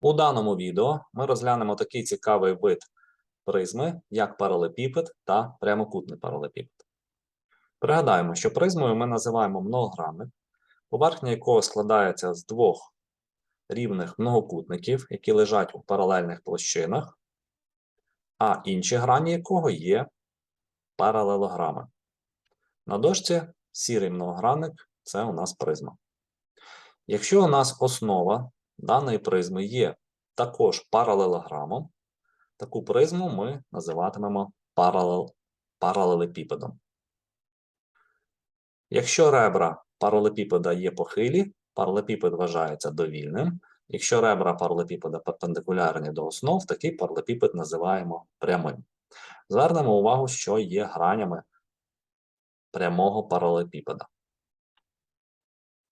У даному відео ми розглянемо такий цікавий вид призми, як паралепіпед та прямокутний паралепіпед. Пригадаємо, що призмою ми називаємо многогранник, поверхня якого складається з двох рівних многокутників, які лежать у паралельних площинах, а інші грані якого є паралелограми. На дошці сірий многогранник це у нас призма. Якщо у нас основа даної призми є також паралелограмом, таку призму ми називатимемо паралел, паралелепіпедом. Якщо ребра паралелепіпеда є похилі, паралелепіпед вважається довільним. Якщо ребра паралелепіпеда перпендикулярні до основ, такий паралелепіпед називаємо прямим. Звернемо увагу, що є гранями прямого паралелепіпеда.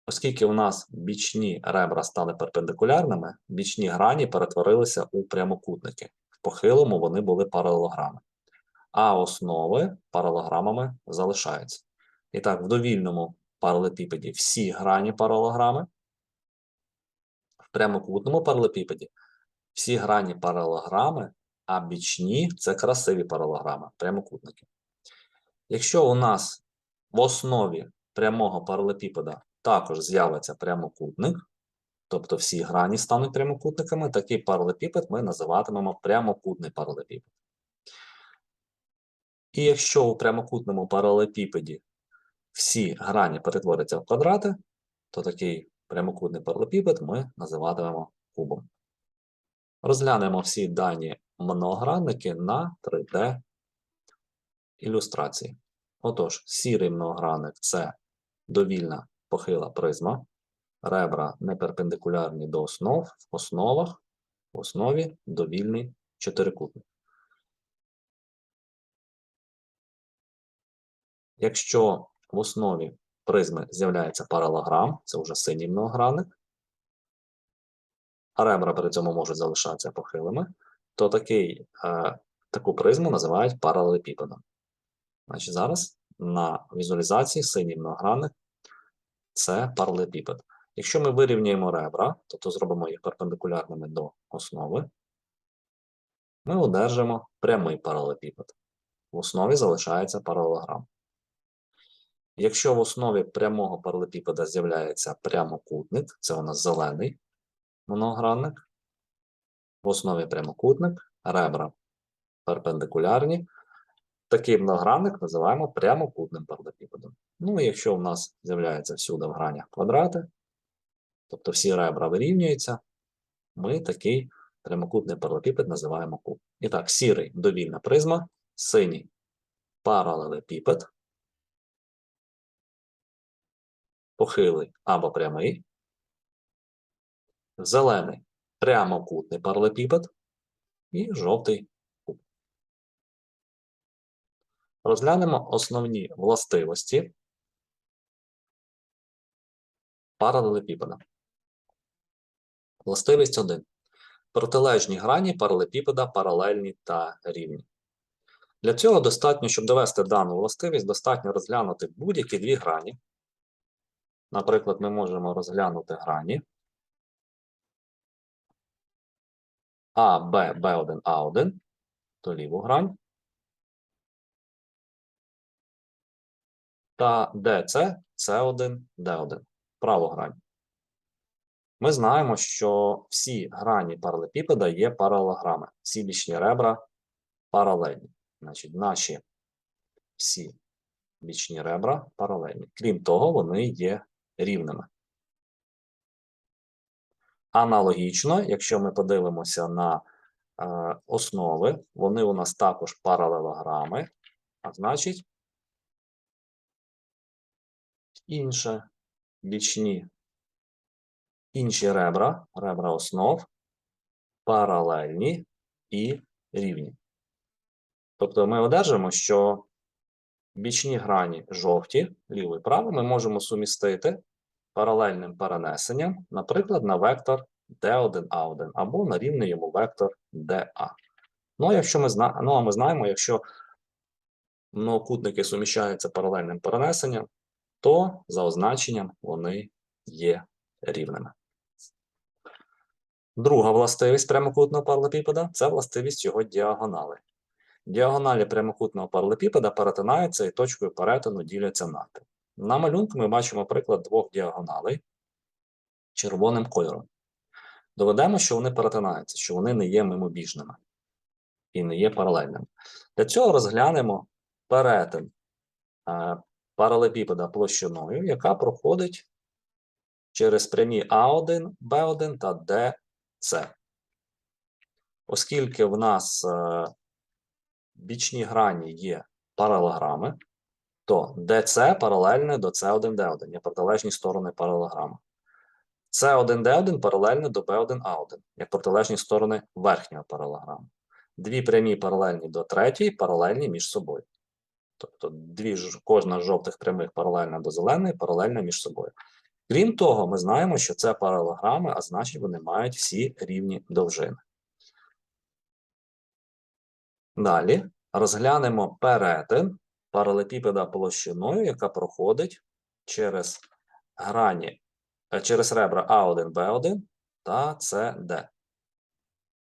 Оскільки у нас бічні ребра стали перпендикулярними, бічні грані перетворилися у прямокутники. В похилому вони були паралелограми. А основи паралелограмами залишаються. І так, в довільному паралелепіпеді всі грані паралелограми, в прямокутному паралелепіпеді всі грані паралелограми, а бічні це красиві паралелограми, прямокутники. Якщо у нас в основі прямого паралелепіпеда також з'явиться прямокутник, тобто всі грані стануть прямокутниками, такий паралелепіпед ми називатимемо прямокутний паралелепіпед. І якщо у прямокутному паралелепіпеді всі грані перетворяться в квадрати, то такий прямокутний паралелепіпед ми називатимемо кубом. Розглянемо всі дані многогранники на 3D ілюстрації. Отож, сірий многогранник це довільна похила призма, ребра не перпендикулярні до основ, в основах, в основі довільний чотирикутник. Якщо в основі призми з'являється паралограм, це вже синій многогранник, а ребра при цьому можуть залишатися похилими, то такий, е, таку призму називають паралелепіпедом. Значить, зараз на візуалізації синій многогранник це паралелепіпед. Якщо ми вирівняємо ребра, тобто зробимо їх перпендикулярними до основи, ми одержимо прямий паралелепіпед. В основі залишається паралелограм. Якщо в основі прямого паралелепіпеда з'являється прямокутник, це у нас зелений моногранник, в основі прямокутник, ребра перпендикулярні, такий многогранник називаємо прямокутним паралелепіпедом. Ну і якщо у нас з'являється всюди в гранях квадрати, тобто всі ребра вирівнюються, ми такий прямокутний паралелепіпед називаємо куб. І так, сірий довільна призма, синій паралелепіпед, похилий або прямий, зелений прямокутний паралелепіпед і жовтий Розглянемо основні властивості паралелепіпеда. Властивість 1. Протилежні грані паралелепіпеда паралельні та рівні. Для цього достатньо, щоб довести дану властивість, достатньо розглянути будь-які дві грані. Наприклад, ми можемо розглянути грані А, Б, Б1, А1, то ліву грань, та ДЦ, С1, Д1, праву грань. Ми знаємо, що всі грані паралелепіпеда є паралелограми, всі бічні ребра паралельні. Значить, наші всі бічні ребра паралельні. Крім того, вони є рівними. Аналогічно, якщо ми подивимося на е, основи, вони у нас також паралелограми, а значить, інше бічні, інші ребра, ребра основ, паралельні і рівні. Тобто ми одержимо, що бічні грані жовті, ліву і праву, ми можемо сумістити паралельним перенесенням, наприклад, на вектор D1A1 або на рівний йому вектор DA. Ну, якщо ми зна... ну, а ми знаємо, якщо многокутники суміщаються паралельним перенесенням, то за означенням вони є рівними. Друга властивість прямокутного паралепіпеда це властивість його діагонали. Діагоналі прямокутного паралепіпеда перетинаються і точкою перетину діляться навпіл. На малюнку ми бачимо приклад двох діагоналей червоним кольором. Доведемо, що вони перетинаються, що вони не є мимобіжними і не є паралельними. Для цього розглянемо перетин е, паралепіпеда площиною, яка проходить через прямі А1, Б1 та ДЦ. Оскільки в нас е, бічні грані є паралограми, то DC паралельне до C1, D1, є протилежні сторони паралограма. C1, D1 паралельне до B1, A1, як протилежні сторони верхнього паралограму. Дві прямі паралельні до третьої, паралельні між собою. Тобто дві, ж- кожна з жовтих прямих паралельна до зеленої, паралельна між собою. Крім того, ми знаємо, що це паралограми, а значить вони мають всі рівні довжини. Далі розглянемо перетин паралепіпеда площиною, яка проходить через грані, е, через ребра А1, Б1 та СД.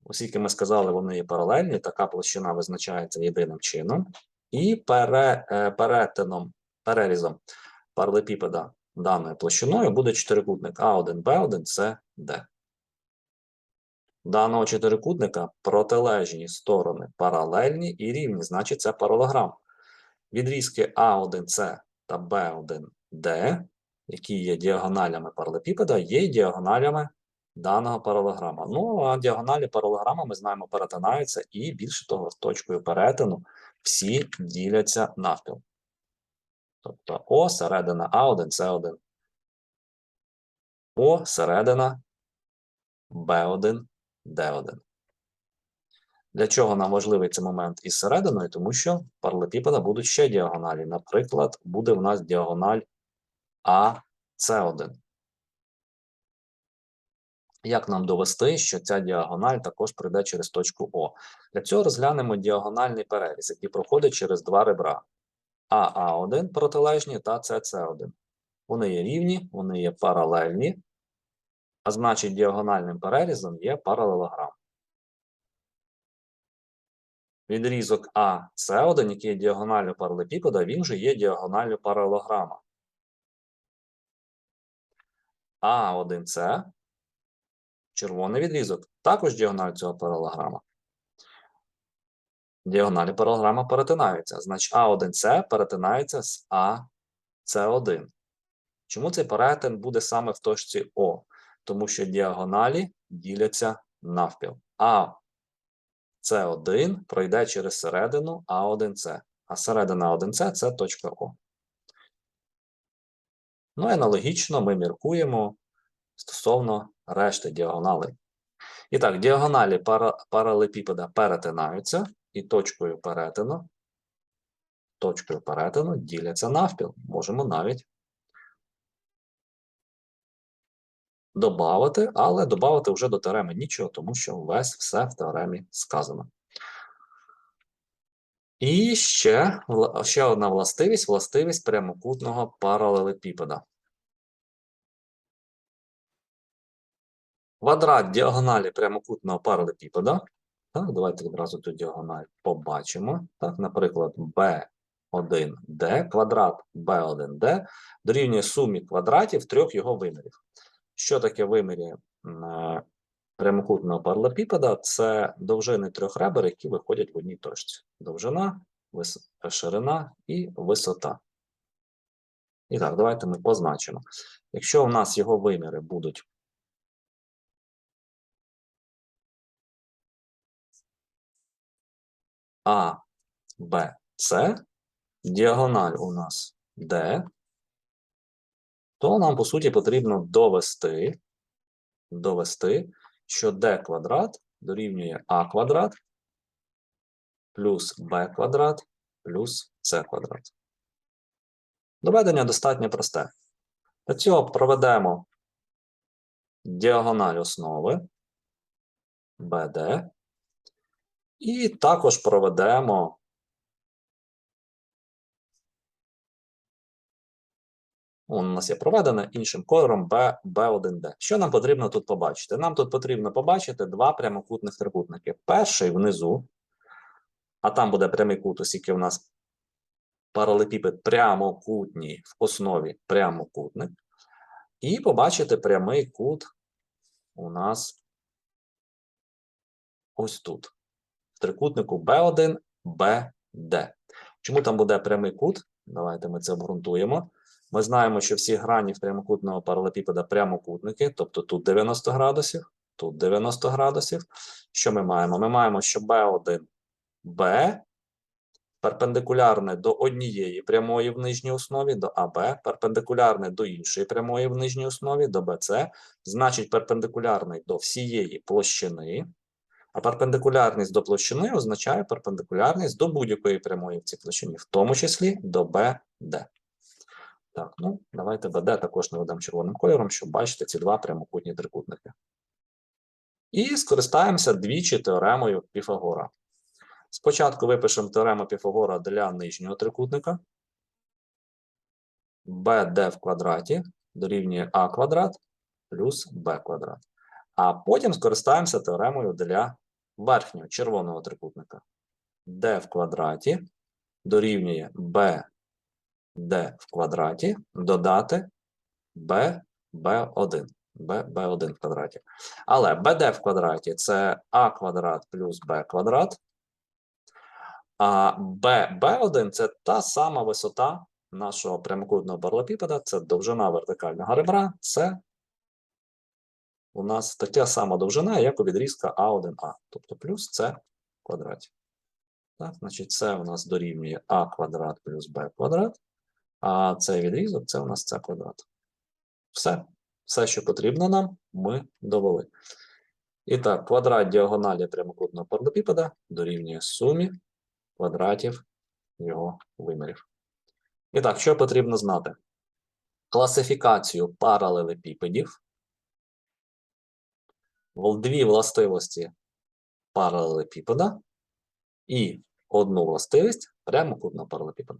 Оскільки ми сказали, вони є паралельні, така площина визначається єдиним чином, і пере, е, перетином, перерізом паралепіпеда даною площиною буде чотирикутник А1, Б1, СД. Даного чотирикутника протилежні сторони паралельні і рівні, значить це паралограм. Відрізки А1С та Б1Д, які є діагоналями паралепіпеда, є діагоналями даного паралограма. Ну, а діагоналі паралограма, ми знаємо, перетинаються, і більше того, точкою перетину всі діляться навпіл. Тобто О середина А1, С1. О середина Б1, Д1. Для чого нам важливий цей момент із серединою? Тому що паралепіпеда будуть ще діагоналі. Наприклад, буде в нас діагональ АС1. Як нам довести, що ця діагональ також пройде через точку О? Для цього розглянемо діагональний переріз, який проходить через два ребра. АА1 протилежні та СС1. Вони є рівні, вони є паралельні, а значить діагональним перерізом є паралелограм. Відрізок АС1, який є діагоналлю паралепіпеда, він же є діагоналлю паралелограма. А1С, червоний відрізок, також діагональ цього паралелограма. Діагоналі паралелограма перетинаються. Значить, А1С перетинається з АС1. Чому цей перетин буде саме в точці О? Тому що діагоналі діляться навпіл. А С1 пройде через середину А1С, а середина А1С це точка О. Ну і аналогічно ми міркуємо стосовно решти діагоналей. І так, діагоналі пара, паралепіпеда перетинаються, і точкою перетину, точкою перетину діляться навпіл. Можемо навіть добавити, але добавити вже до теореми нічого, тому що весь все в теоремі сказано. І ще, ще одна властивість властивість прямокутного паралелепіпеда. Квадрат діагоналі прямокутного паралепіпеда. Так, давайте відразу ту діагональ побачимо. Так, наприклад, B1D квадрат B1D дорівнює сумі квадратів трьох його вимірів. Що таке вимірі е, прямокутного паралепіпеда? Це довжини трьох ребер, які виходять в одній точці. Довжина, ширина і висота. І так, давайте ми позначимо. Якщо у нас його виміри будуть А, Б, С, діагональ у нас Д, то нам, по суті, потрібно довести, довести, що d квадрат дорівнює а квадрат плюс b квадрат плюс c квадрат. Доведення достатньо просте. Для цього проведемо діагональ основи BD і також проведемо у нас є проведене іншим кольором B, B1D. Що нам потрібно тут побачити? Нам тут потрібно побачити два прямокутних трикутники. Перший внизу, а там буде прямий кут, оскільки у нас паралепіпед прямокутній в основі прямокутник. І побачити прямий кут у нас ось тут. Трикутнику B1, BD. Чому там буде прямий кут? Давайте ми це обґрунтуємо. Ми знаємо, що всі грані прямокутного паралепіпеда прямокутники, тобто тут 90 градусів, тут 90 градусів. Що ми маємо? Ми маємо, що B1, B перпендикулярне до однієї прямої в нижній основі, до АБ, перпендикулярне до іншої прямої в нижній основі, до БЦ, значить перпендикулярний до всієї площини. А перпендикулярність до площини означає перпендикулярність до будь-якої прямої в цій площині, в тому числі до BD. Так, ну давайте BD також наведемо червоним кольором, щоб бачити ці два прямокутні трикутники. І скористаємося двічі теоремою Піфагора. Спочатку випишемо теорему Піфагора для нижнього трикутника. BD в квадраті дорівнює А квадрат плюс b квадрат. А потім скористаємося теоремою для верхнього червоного трикутника. d в квадраті дорівнює b d в квадраті додати b b1. b, b1 в квадраті. Але bd в квадраті це а квадрат плюс b квадрат. А b, b1 це та сама висота нашого прямокутного паралепіпеда, це довжина вертикального ребра, це у нас така сама довжина, як у відрізка А1А, тобто плюс С в квадраті. Так, значить, це у нас дорівнює А квадрат плюс Б квадрат, а цей відрізок це у нас С квадрат. Все. Все, що потрібно нам, ми довели. І так, квадрат діагоналі прямокутного паралепіпеда дорівнює сумі квадратів його вимірів. І так, що потрібно знати? Класифікацію паралелепіпедів, дві властивості паралелепіпеда і одну властивість прямокутного паралепіпеда.